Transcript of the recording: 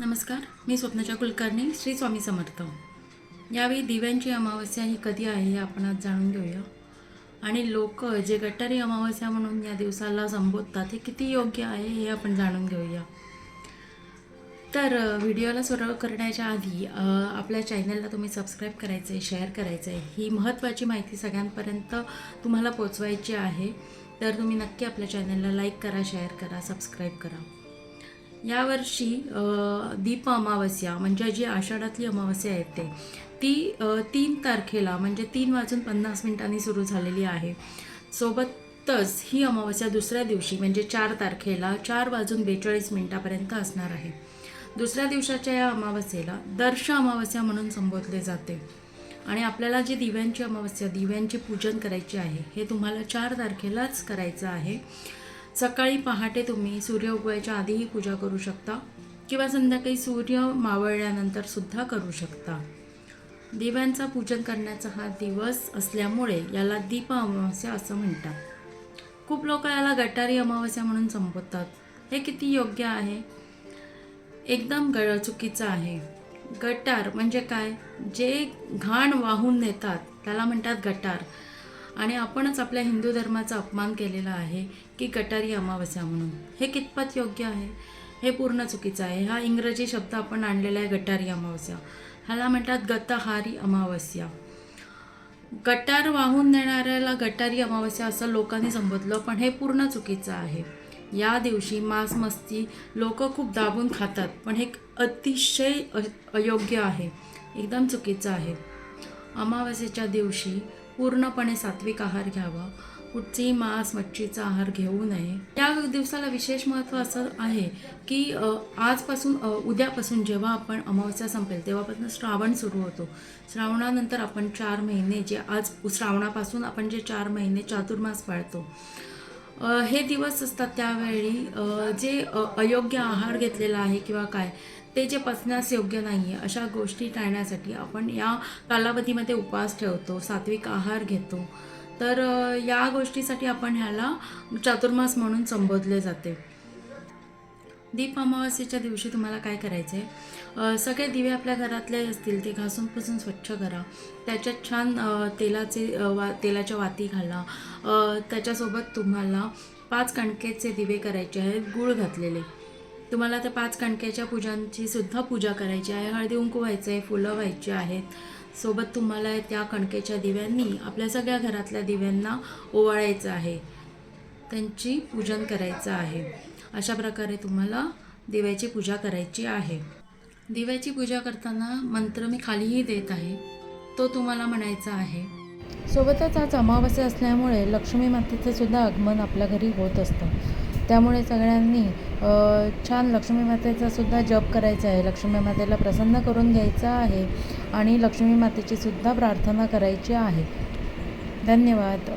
नमस्कार मी स्वप्नाच्या कुलकर्णी श्री स्वामी समर्थ. यावेळी दिव्यांची अमावस्या ही कधी आहे हे आपण आज जाणून घेऊया. आणि लोक जे गटारी अमावस्या म्हणून या दिवसाला संबोधतात हे किती योग्य आहे हे आपण जाणून घेऊया. तर व्हिडिओला सुरू करण्याच्या आधी आपल्या चॅनलला तुम्ही सबस्क्राईब करायचं आहे शेअर करायचं आहे ही महत्त्वाची माहिती सगळ्यांपर्यंत तुम्हाला पोचवायची आहे. तर तुम्ही नक्की आपल्या चॅनलला लाईक करा शेअर करा सबस्क्राईब करा. यावर्षी दीप अमावस्या म्हणजे जी आषाढातली अमावस्या येते ती तीन तारखेला म्हणजे तीन वाजून पन्नास मिनिटांनी सुरू झालेली आहे. सोबतच ही अमावस्या दुसऱ्या दिवशी म्हणजे चार तारखेला चार वाजून बेचाळीस मिनिटापर्यंत असणार आहे. दुसऱ्या दिवसाच्या या अमावस्येला दर्श अमावस्या म्हणून संबोधले जाते. आणि आपल्याला जी दिव्यांची अमावस्या दिव्यांचे पूजन करायची आहे हे तुम्हाला चार तारखेलाच करायचं आहे. सकाळी पहाटे तुम्ही सूर्य उगवायच्या आधीही पूजा करू शकता किंवा संध्याकाळी सूर्य मावळल्यानंतर सुद्धा करू शकता. दिव्यांचा पूजन करण्याचा हा दिवस असल्यामुळे याला दीप अमावस्या असं म्हणतात. खूप लोक याला गटारी अमावस्या म्हणून संबोधतात. हे किती योग्य आहे? एकदम ग चुकीचं आहे. गटार म्हणजे काय? जे घाण वाहून नेतात त्याला म्हणतात गटार. आणि आपणच आपल्या हिंदू धर्माचा अपमान केलेला आहे की गटारी अमावस्या म्हणून. हे कितपत योग्य आहे? हे पूर्ण चुकीचं आहे. हा इंग्रजी शब्द आपण आणलेला आहे गटारी अमावस्या. ह्याला म्हणतात गतहारी अमावस्या. गटार वाहून नेणाऱ्याला गटारी अमावस्या असं लोकांनी संबोधलं पण हे पूर्ण चुकीचं आहे. या दिवशी मांस मस्ती लोक खूप दाबून खातात पण हे अतिशय अयोग्य आहे. एकदम चुकीचं आहे. अमावस्येच्या दिवशी पूर्णपणे सात्विक आहार घ्यावा. कुठचीही मांस मच्छीचा आहार घेऊ नये. या दिवसाला विशेष महत्त्व असं आहे की आजपासून उद्यापासून जेव्हा आपण अमावस्या संपेल तेव्हापासून श्रावण सुरू होतो. श्रावणानंतर आपण चार महिने जे आज श्रावणापासून आपण जे चार महिने चातुर्मास पाळतो हे दिवस असतात त्यावेळी जे अयोग्य आहार घेतलेला आहे किंवा काय ते जे पचण्यास योग्य नाही आहे अशा गोष्टी टाळण्यासाठी आपण या कालावधीमध्ये उपवास ठेवतो सात्विक आहार घेतो. तर या गोष्टीसाठी आपण ह्याला चातुर्मास म्हणून संबोधले जाते. दीप अमावस्येच्या दिवशी तुम्हाला काय करायचं आहे सगळे दिवे आपल्या घरातले असतील ते घासून पुसून स्वच्छ करा. त्याच्यात छान तेलाचे वा तेलाच्या वाती घाला. त्याच्यासोबत तुम्हाला पाच कणकेचे दिवे करायचे आहेत गूळ घातलेले. तुम्हाला त्या पाच कणकेच्या पूजांची सुद्धा पूजा करायची आहे. हळदी कुंकू व्हायचं आहे फुलं व्हायची आहेत. सोबत तुम्हाला त्या कणकेच्या दिव्यांनी आपल्या सगळ्या घरातल्या दिव्यांना ओवाळायचं आहे. त्यांची पूजन करायचं आहे. अशा प्रकारे तुम्हाला दिव्याची पूजा करायची आहे. दिव्याची पूजा करताना मंत्र मी खालीही देत आहे. तो तुम्हाला म्हणायचा आहे. सोबतच आज अमावस्या असल्यामुळे लक्ष्मी मातेचं सुद्धा आगमन आपल्या घरी होत असतं. त्यामुळे सगळ्यांनी छान लक्ष्मी मातेचा सुद्धा जप करायचा आहे. लक्ष्मी मातेला प्रसन्न करून घ्यायचं आहे आणि लक्ष्मी मातेची सुद्धा प्रार्थना करायची आहे. धन्यवाद.